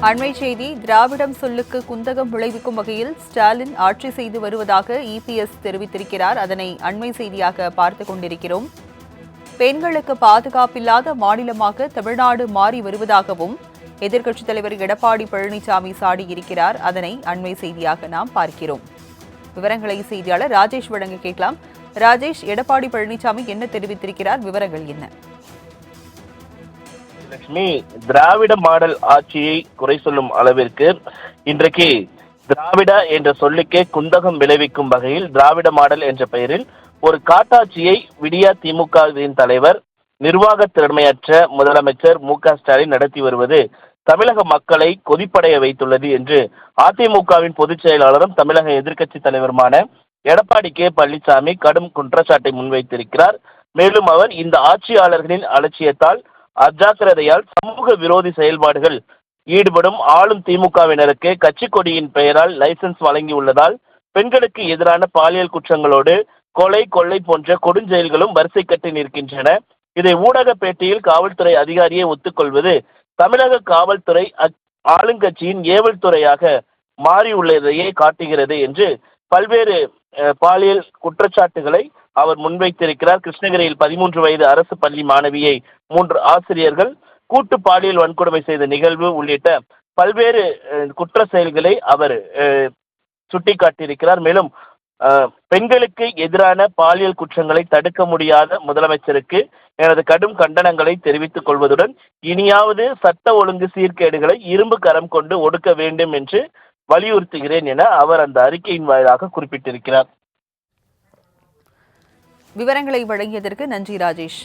அண்மை செய்தி திராவிடம் சொல்லுக்கு குந்தகம் விளைவிக்கும் வகையில் ஸ்டாலின் ஆட்சி செய்து வருவதாக இபிஎஸ் தெரிவித்திருக்கிறார். அதனை அண்மை செய்தியாக பார்த்துக் கொண்டிருக்கிறோம். பெண்களுக்கு பாதுகாப்பில்லாத மாநிலமாக தமிழ்நாடு மாறி வருவதாகவும் எதிர்க்கட்சித் தலைவர் எடப்பாடி பழனிசாமி சாடியிருக்கிறார். அதனை அண்மை செய்தியாக நாம் பார்க்கிறோம். விவரங்களை செய்தியாளர் ராஜேஷ் வழங்க கேட்கலாம். ராஜேஷ் எடப்பாடி பழனிசாமி என்ன தெரிவித்திருக்கிறார்? விவரங்கள் என்ன? லட்சுமி திராவிட மாடல் ஆட்சியை குறை சொல்லும் அளவிற்கு இன்றைக்கு திராவிட என்ற சொல்லுக்கே குந்தகம் விளைவிக்கும் வகையில் திராவிட மாடல் என்ற பெயரில் ஒரு காட்டாட்சியை விடியா திமுகவின் தலைவர் நிர்வாக திறமையற்ற முதலமைச்சர் மு க ஸ்டாலின் நடத்தி வருவது தமிழக மக்களை கொதிப்படைய வைத்துள்ளது என்று அதிமுகவின் பொதுச் செயலாளரும் தமிழக எதிர்க்கட்சி தலைவருமான எடப்பாடி கே. பழனிசாமி கடும் குற்றச்சாட்டை முன்வைத்திருக்கிறார். மேலும் அவர் இந்த ஆட்சியாளர்களின் அலட்சியத்தால் அஜாக்கிரதையால் சமூக விரோதி செயல்பாடுகள் ஈடுபடும் ஆளும் திமுகவினருக்கு கட்சி கொடியின் பெயரால் லைசன்ஸ் வழங்கியுள்ளதால் பெண்களுக்கு எதிரான பாலியல் குற்றங்களோடு கொலை கொள்ளை போன்ற கொடுஞ்செயல்களும் வரிசை கட்டி நிற்கின்றன. இதை ஊடக பேட்டியில் காவல்துறை அதிகாரியை ஒத்துக்கொள்வது தமிழக காவல்துறை ஆளுங்கட்சியின் ஏவல் துறையாக மாறியுள்ளதையே காட்டுகிறது என்று பல்வேறு பாலியல் குற்றச்சாட்டுகளை அவர் முன்வைத்திருக்கிறார். கிருஷ்ணகிரியில் பதிமூன்று வயது அரசு பள்ளி மாணவியை மூன்று ஆசிரியர்கள் கூட்டு பாலியல் வன்கொடுமை செய்த நிகழ்வு உள்ளிட்ட பல்வேறு குற்ற செயல்களை அவர் சுட்டிக்காட்டியிருக்கிறார். மேலும் பெண்களுக்கு எதிரான பாலியல் குற்றங்களை தடுக்க முடியாத முதலமைச்சருக்கு எனது கடும் கண்டனங்களை தெரிவித்துக் கொள்வதுடன் இனியாவது சட்ட ஒழுங்கு சீர்கேடுகளை இரும்பு கரம் கொண்டு ஒடுக்க வேண்டும் என்று வலியுறுத்துகிறேன் என அவர் அந்த அறிக்கையின் வாயிலாக குறிப்பிட்டிருக்கிறார். விவரங்களை வழங்கியதற்கு நன்றி ராஜேஷ்.